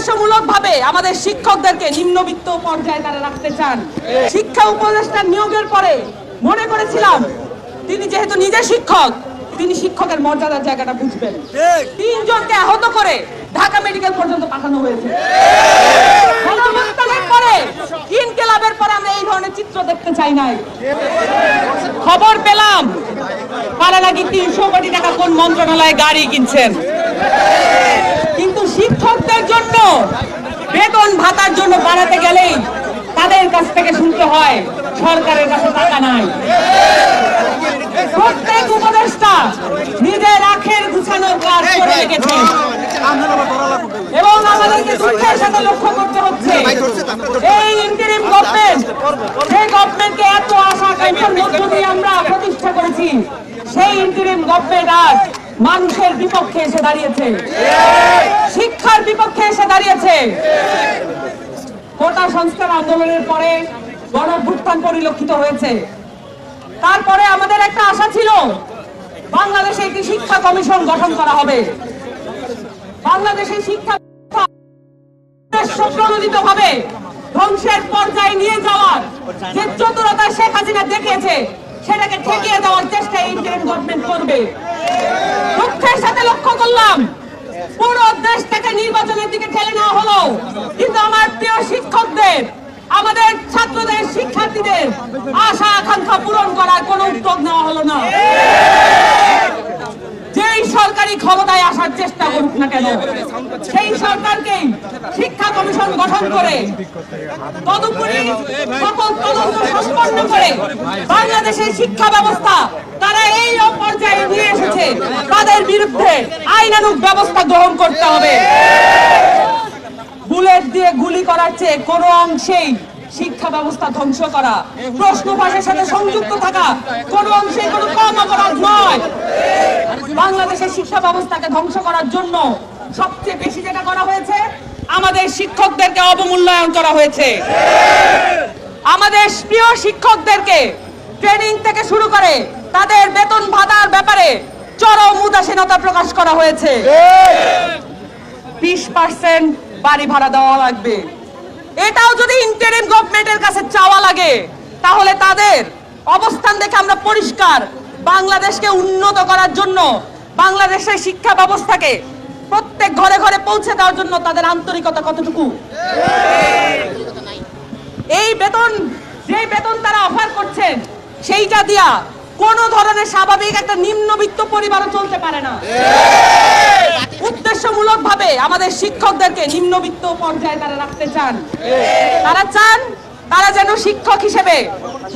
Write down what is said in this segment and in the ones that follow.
উদ্দেশ্যমূলক ভাবে আমাদের শিক্ষকদেরকে নিম্নবিত্ত পর্যায়ে তারা রাখতে চান। শিক্ষা উপদেষ্টা নিয়োগের পরে মনে করেছিলাম তিনি যেহেতু নিজে শিক্ষক তিনি শিক্ষকের মর্যাদার জায়গাটা বুঝবেন। তিনজনকে আহত করে ঢাকা মেডিকেল পর্যন্ত পাঠানো হয়েছে। পরে ইনকেলাবের পরে আমরা এই ধরনের চিত্র দেখতে চাই নাই। খবর পেলাম তারা নাকি তিনশো কোটি টাকা কোন মন্ত্রণালয়ে গাড়ি কিনছেন। শিক্ষকদের জন্য, বেতন ভাতার জন্য বাড়াতে গেলেই তাদের কাছ থেকে শুনতে হয়, সরকারের কাছে টাকা নাই। প্রত্যেক উপদেষ্টা নিজের আখের গুছানোর কাজ করে রেখেছেন এবং আমাদেরকে দুঃখের সাথে লক্ষ্য করতে হচ্ছে। এই ইন্টারিম গভর্নমেন্ট যে গভর্নমেন্টকে এত আশা আকাঙ্ক্ষার মধ্য দিয়ে আমরা প্রতিষ্ঠা করেছি, সেই ইন্টারিম গভর্নমেন্ট আজ মানুষের বিপক্ষে এসে দাঁড়িয়েছে। শিক্ষার বিপক্ষে এসে দাঁড়িয়েছে। কোটা সংস্কার আন্দোলনের পরে গণভ্যুত্থান পরিলক্ষিত হয়েছে। তারপরে আমাদের একটা আশা ছিল, বাংলাদেশে একটি শিক্ষা কমিশন গঠন করা হবে। বাংলাদেশের শিক্ষা প্রণোদিত ভাবে ধ্বংসের পর্যায়ে নিয়ে যাওয়ার যে চতুরতা শেখ হাসিনা দেখিয়েছে, সেটাকে ঠেকিয়ে দেওয়ার চেষ্টা ইন্ডিয়ান গভর্নমেন্ট করবে। সাথে লক্ষ্য করলাম। পুরো দেশ থেকে নির্বাচনের দিকে ঠেলে নেওয়া হলো। কিন্তু আমার প্রিয় শিক্ষকদের, আমাদের ছাত্রদের, শিক্ষার্থীদের আশা আকাঙ্ক্ষা পূরণ করার কোনো উদ্যোগ নেওয়া হলো না। যেই সরকারি ক্ষমতায় আসার চেষ্টা করুক না কেন, সেই সরকারকেই শিক্ষা কমিশন গঠন করে, তদুপরি সকল তদন্ত সম্পন্ন করে বাংলাদেশের শিক্ষা ব্যবস্থা তারা এই পর্যায়ে নিয়ে এসেছে। তাদের বিরুদ্ধে আইনানুগ ব্যবস্থা গ্রহণ করতে হবে। বুলেট দিয়ে গুলি করার চেয়ে কোনো অংশেই শিক্ষা ব্যবস্থা ধ্বংস করা প্রশ্ন ফাঁসের সাথে সংযুক্ত থাকা কোনো অংশে কোনো কম অপরাধ নয়। বাংলাদেশের শিক্ষা ব্যবস্থাকে ধ্বংস করার জন্য সবচেয়ে বেশি যেটা করা হয়েছে, আমাদের শিক্ষকদেরকে অবমূল্যায়ন করা হয়েছে। আমাদের প্রিয় শিক্ষকদেরকে ট্রেনিং থেকে শুরু করে তাদের বেতন ভাতার ব্যাপারে চরম উদাসীনতা প্রকাশ করা হয়েছে। বিশ পার্সেন্ট বাড়ি ভাড়া দেওয়া লাগবে। এটাও যদি ইন্টারিম গভর্নমেন্টের কাছে চাওয়া লাগে, তাহলে তাদের অবস্থান দেখে আমরা পরিষ্কার বাংলাদেশকে উন্নত করার জন্য, বাংলাদেশের শিক্ষা ব্যবস্থাকে প্রত্যেক ঘরে ঘরে পৌঁছে দেওয়ার জন্য তাদের আন্তরিকতা কতটুকু? এই বেতন, যে বেতন তারা অফার করছেন, সেইটা দিয়া কোন ধরনের স্বাভাবিক একটা নিম্নবিত্ত পরিবারও চলতে পারে না। উদ্দেশ্যমূলক ভাবে আমাদের শিক্ষকদেরকে নিম্নবিত্ত পর্যায়ে তারা রাখতে চান। তারা চান তারা যেন শিক্ষক হিসেবে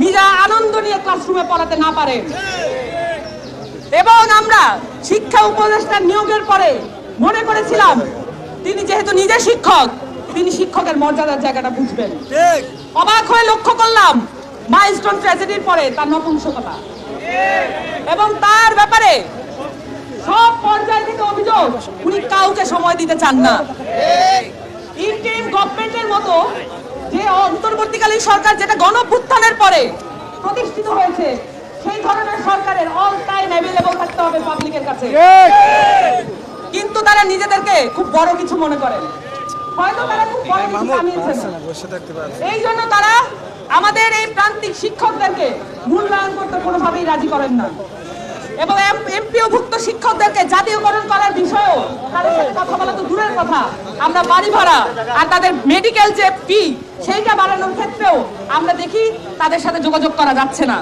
নিজা আনন্দ নিয়ে ক্লাসরুমে পড়াতে না পারে। এবং আমরা শিক্ষা উপদেষ্টা নিয়োগের পরে মনে করেছিলাম তিনি যেহেতু নিজে শিক্ষক তিনি শিক্ষকের মর্যাদার জায়গাটা বুঝবেন। অবাক হয়ে লক্ষ্য করলাম মাইলস্টোন ট্র্যাজেডির পরে তার নপুংসকতা। এবং তার ব্যাপারে সব পর্যায় থেকে অভিযোগ উনি কাউকে সময় দিতে চান না। ইন্টারিম গভর্নমেন্টের মতো যে অন্তর্বর্তীকালীন সরকার যেটা গণভ্যুত্থানের পরে প্রতিষ্ঠিত হয়েছে সেই ধরনের সরকারের অল টাইম অ্যাভেলেবল থাকতে হবে পাবলিকের কাছে। কিন্তু তারা নিজেদেরকে খুব বড় কিছু মনে করেন। হয়তো তারা খুব বড় কিছু কামিয়েছেন এই জন্য তারা আমাদের এই প্রান্তিক শিক্ষকদেরকে মূল্যায়ন করতে কোনোভাবেই রাজি করেন না। এবং এমপিওভুক্ত শিক্ষকদেরকে জাতীয়করণ করার বিষয়েও তাদের সাথে কথা বলা তো দূরের কথা। আমরা বাড়ি ভাড়া আর তাদের মেডিকেল যে ফি সেইটা বাড়ানোর ক্ষেত্রেও আমরা দেখি তাদের সাথে যোগাযোগ করা যাচ্ছে না।